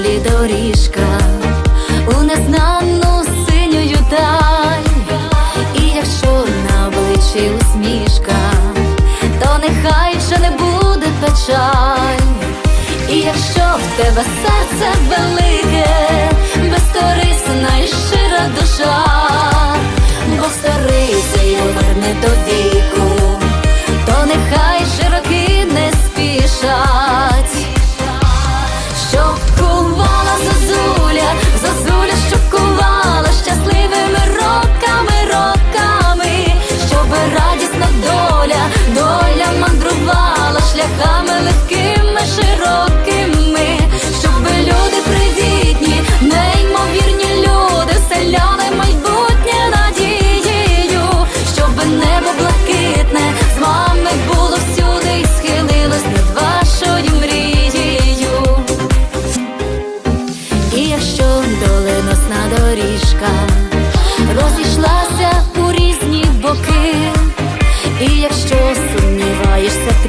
долі доріжка у незнану синюю даль, і якщо на обличчі усмішка, то нехай вже не буде печаль, і якщо в тебе серце велике, радісна доля, доля мандрувала шляхами легкими, широкими, щоб люди привітні, неймовірні люди, селяни майбутнє надією, щоб небо блакитне з вами було всюди і схилилось над вашою мрією. І якщо доленосна доріжка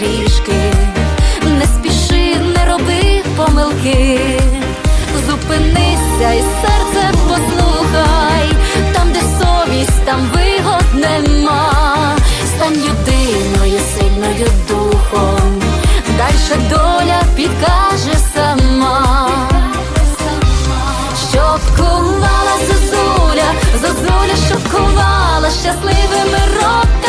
трішки, не спіши, не роби помилки, зупинися і серце послухай, там, де совість, там вигод нема, стань людиною, сильною духом, дальше доля підкаже сама, щоб кувала зозуля, зозуля, щоб ховала щасливими роками.